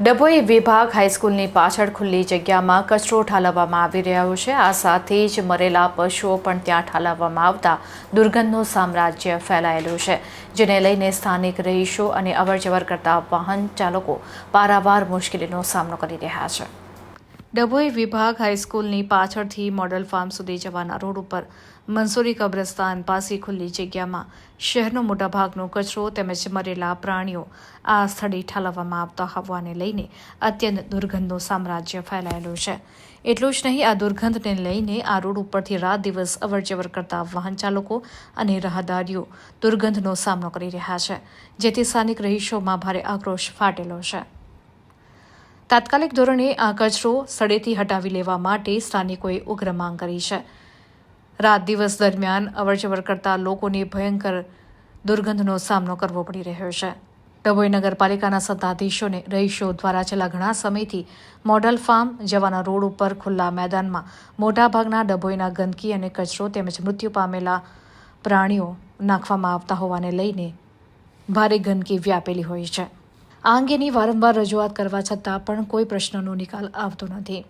ડભોઈ વિભાગ હાઈસ્કૂલની પાછળ ખુલ્લી જગ્યામાં કચરો ઠાલવવામાં આવી રહ્યો છે. આ સાથે જ મરેલા પશુઓ પણ ત્યાં ઠાલવવામાં આવતા દુર્ગંધનું સામ્રાજ્ય ફેલાયેલું છે, જેને લઈને સ્થાનિક રહીશો અને અવરજવર કરતા વાહન ચાલકો પારાવાર મુશ્કેલીનો સામનો કરી રહ્યા છે. ડભોઈ વિભાગ હાઈસ્કૂલની પાછળથી મોડલ ફાર્મ સુધી જવાના રોડ ઉપર મંસૂરી કબ્રસ્તાન પાસે ખુલ્લી જગ્યામાં શહેરનો મોટાભાગનો કચરો તેમજ મરેલા પ્રાણીઓ આ સ્થળે ઠાલવવામાં આવતા હોવાને લઈને અત્યંત દુર્ગંધનું સામ્રાજ્ય ફેલાયેલું છે. એટલું જ નહીં, આ દુર્ગંધને લઈને આ રોડ ઉપરથી રાત દિવસ અવરજવર કરતા વાહન ચાલકો અને રાહદારીઓ દુર્ગંધનો સામનો કરી રહ્યા છે, જેથી સ્થાનિક રહીશોમાં ભારે આક્રોશ ફાટેલો છે. તાત્કાલિક ધોરણે આ કચરો સ્થળેથી હટાવી લેવા માટે સ્થાનિકોએ ઉગ્ર માંગ કરી છે. રાત દિવસ દરમિયાન અવરજવર કરતા લોકોને ભયંકર દુર્ગંધનો સામનો કરવો પડી રહ્યો છે. ડભોઈ નગરપાલિકાના સત્તાધીશોને રહીશો દ્વારા છેલ્લા ઘણા સમયથી મોડલ ફાર્મ જવાના રોડ ઉપર ખુલ્લા મેદાનમાં મોટાભાગના ડભોઈના ગંદકી અને કચરો તેમજ મૃત્યુ પામેલા પ્રાણીઓ નાખવામાં આવતા હોવાને લઈને ભારે ગંદકી વ્યાપેલી હોય છે. આ અંગેની વારંવાર રજૂઆત કરવા છતાં પણ કોઈ પ્રશ્નનો નિકાલ આવતો નથી.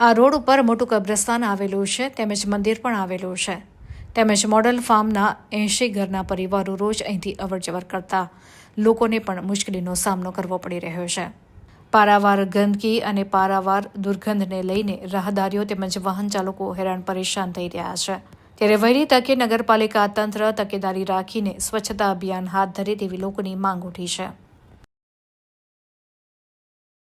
આ રોડ ઉપર મોટું કબ્રસ્તાન આવેલું છે, તેમજ મંદિર પણ આવેલું છે. તેમજ મોડલ ફાર્મના એંશી ઘરના પરિવારો રોજ અહીંથી અવરજવર કરતા લોકોને પણ મુશ્કેલીનો સામનો કરવો પડી રહ્યો છે. પારાવાર ગંદકી અને પારાવાર દુર્ગંધને લઈને રાહદારીઓ તેમજ વાહન ચાલકો હેરાન પરેશાન થઈ રહ્યા છે. ત્યારે વહેલી તકે નગરપાલિકા તંત્ર તકેદારી રાખીને સ્વચ્છતા અભિયાન હાથ ધરે તેવી લોકોની માંગ ઉઠી છે.